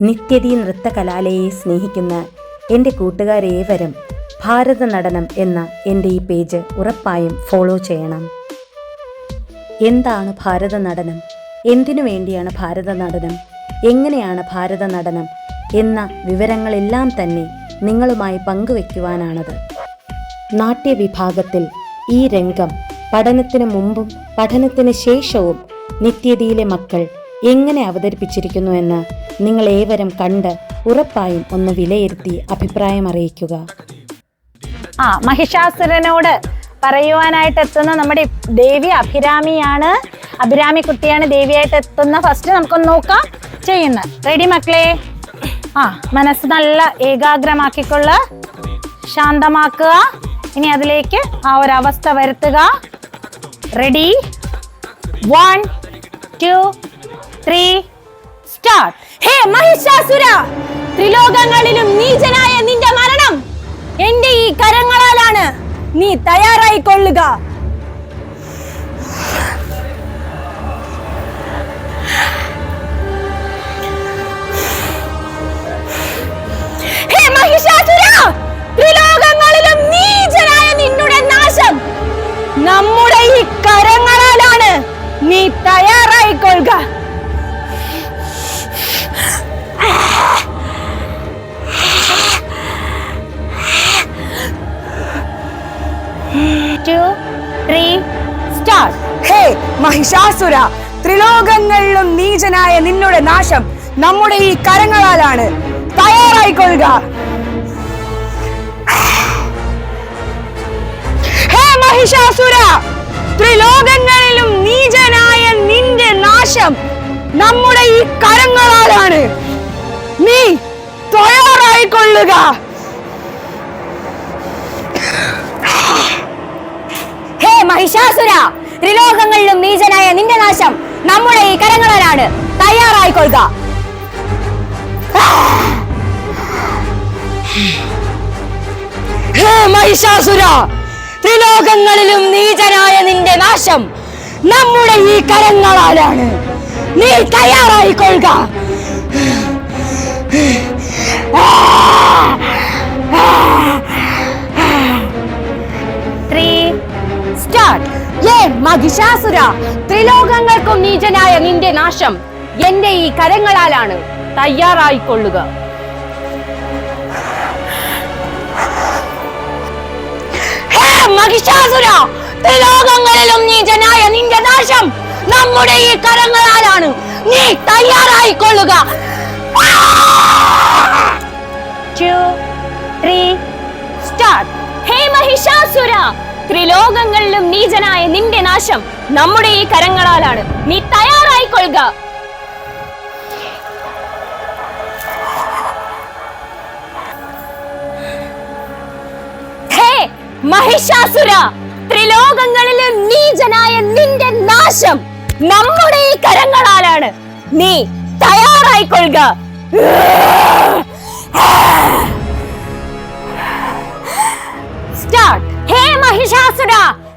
നിത്യതി നൃത്തകലാലയെ സ്നേഹിക്കുന്ന എന്റെ കൂട്ടുകാരേവരും ഭാരത നടനം എന്ന എന്റെ ഈ പേജ് ഉറപ്പായും ഫോളോ ചെയ്യണം. എന്താണ് ഭാരത നടനം? എന്തിനു വേണ്ടിയാണ് ഭാരത നടനം? എങ്ങനെയാണ് ഭാരത നടനം? എന്ന വിവരങ്ങളെല്ലാം തന്നെ നിങ്ങളുമായി പങ്കുവയ്ക്കുവാനാണത് നാട്യവിഭാഗത്തിൽ ഈ രംഗം പഠനത്തിന് മുമ്പും പഠനത്തിന് ശേഷവും നിത്യതിയിലെ മക്കൾ എങ്ങനെ അവതരിപ്പിച്ചിരിക്കുന്നു എന്ന് നിങ്ങൾ ഏവരും കണ്ട് ഉറപ്പായും ഒന്ന് വിലയിരുത്തി അഭിപ്രായം അറിയിക്കുക. ആ മഹിഷാസുരനോട് പറയുവാനായിട്ട് എത്തുന്ന നമ്മുടെ ദേവി അഭിരാമിയാണ്. അഭിരാമി കുട്ടിയാണ് ദേവിയായിട്ട് എത്തുന്ന. ഫസ്റ്റ് നമുക്കൊന്ന് നോക്കാം ചെയ്യുന്ന റെഡി മക്കളെ? ആ മനസ്സ് നല്ല ഏകാഗ്രമാക്കിക്കൊള്ള. ശാന്തമാക്കുക. ഇനി അതിലേക്ക് ആ ഒരു അവസ്ഥ വരുത്തുക. Ready one two three start ഹേ മഹിഷാസുര ത്രിലോകങ്ങളിലും നീചനായ നിന്റെ മരണം എന്റെ ഈ കരങ്ങളാലാണ് നീ തയ്യാറായി ടു ത്രീ സ്റ്റാർട്ട് ഹേ മഹിഷാസുര ത്രിലോകങ്ങളിലും നീചനായ നിന്നുടെ നാശം നമ്മുടെ ഈ കരങ്ങളാലാണ്. തയ്യാറായിക്കൊള്ളുക. ഹേ മഹിഷാസുര ത്രിലോകങ്ങളിലും നീചനായ നിന്റെ നാശം നമ്മുടെ ഈ കരങ്ങളാലാണ്. നീ തയ്യാറായിക്കൊള്ളുക. മഹിഷാസുര ത്രിലോകങ്ങളിലും നീചനായ നിന്റെ നാശം നമ്മുടെ ഈ കരങ്ങളാണ് തയ്യാറായിക്കൊള്ളുക. മഹിഷാസുര ത്രിലോകങ്ങളിലും നീചനായ നിന്റെ നാശം നമ്മുടെ ഈ കരങ്ങളാലാണ്. നീ തയ്യാറായിക്കൊള്ളുക. മഹിഷാസുര ത്രിലോകങ്ങൾക്കും നീചനായ നിന്റെ നാശം എന്റെ ഈ കരങ്ങളാലാണ് തയ്യാറായിക്കൊള്ളുക. മഹിഷാസുര ത്രിലോകങ്ങളിലും നീചനായ നിന്റെ നാശം നമ്മുടെ ഈ കരങ്ങളാലാണ് നീ തയ്യാറായിക്കൊള്ളുക. ത്രിലോകങ്ങളിലും നീചനായ നിന്റെ നാശം നമ്മുടെ ഈ കരങ്ങളാലാണ്. നീ തയ്യാറായിക്കൊള്ളുക. മഹിഷാസുര ത്രിലോകങ്ങളിലും നീചനായ നിന്റെ നാശം നമ്മുടെ ഈ കരങ്ങളാലാണ്. നീ തയ്യാറായിക്കൊള്ളുക.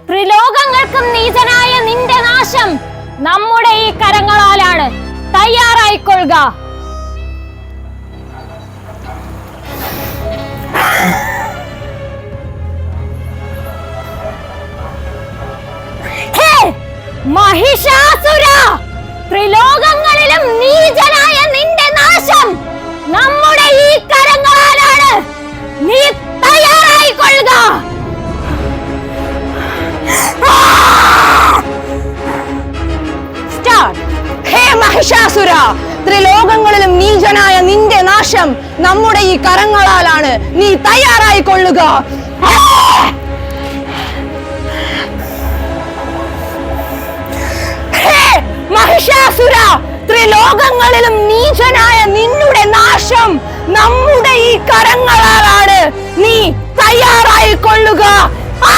ത്രിലോകങ്ങൾക്കും നീചനായ നിന്റെ നാശം നമ്മുടെ ഈ കരങ്ങളാലാണ്. തയ്യാറായിക്കൊള്ളുക. മഹിഷാസുര ത്രിലോകങ്ങളിലും നീചനായ നിന്റെ നാശം നമ്മുടെ ഈ കരങ്ങളാലാണ്. നീ മഹിഷാസുര ത്രിലോകങ്ങളിലും നീചനായ നിന്റെ നാശം നമ്മുടെ ഈ കരങ്ങളാലാണ്. നീ തയ്യാറായിക്കൊള്ളുക മഹിഷാസുര ത്രിലോകങ്ങളിലും നീചനായ നിന്നുടെ നാശം നമ്മുടെ ഈ കരങ്ങളാലാണ്. നീ തയ്യാറായിക്കൊള്ളുക ആ!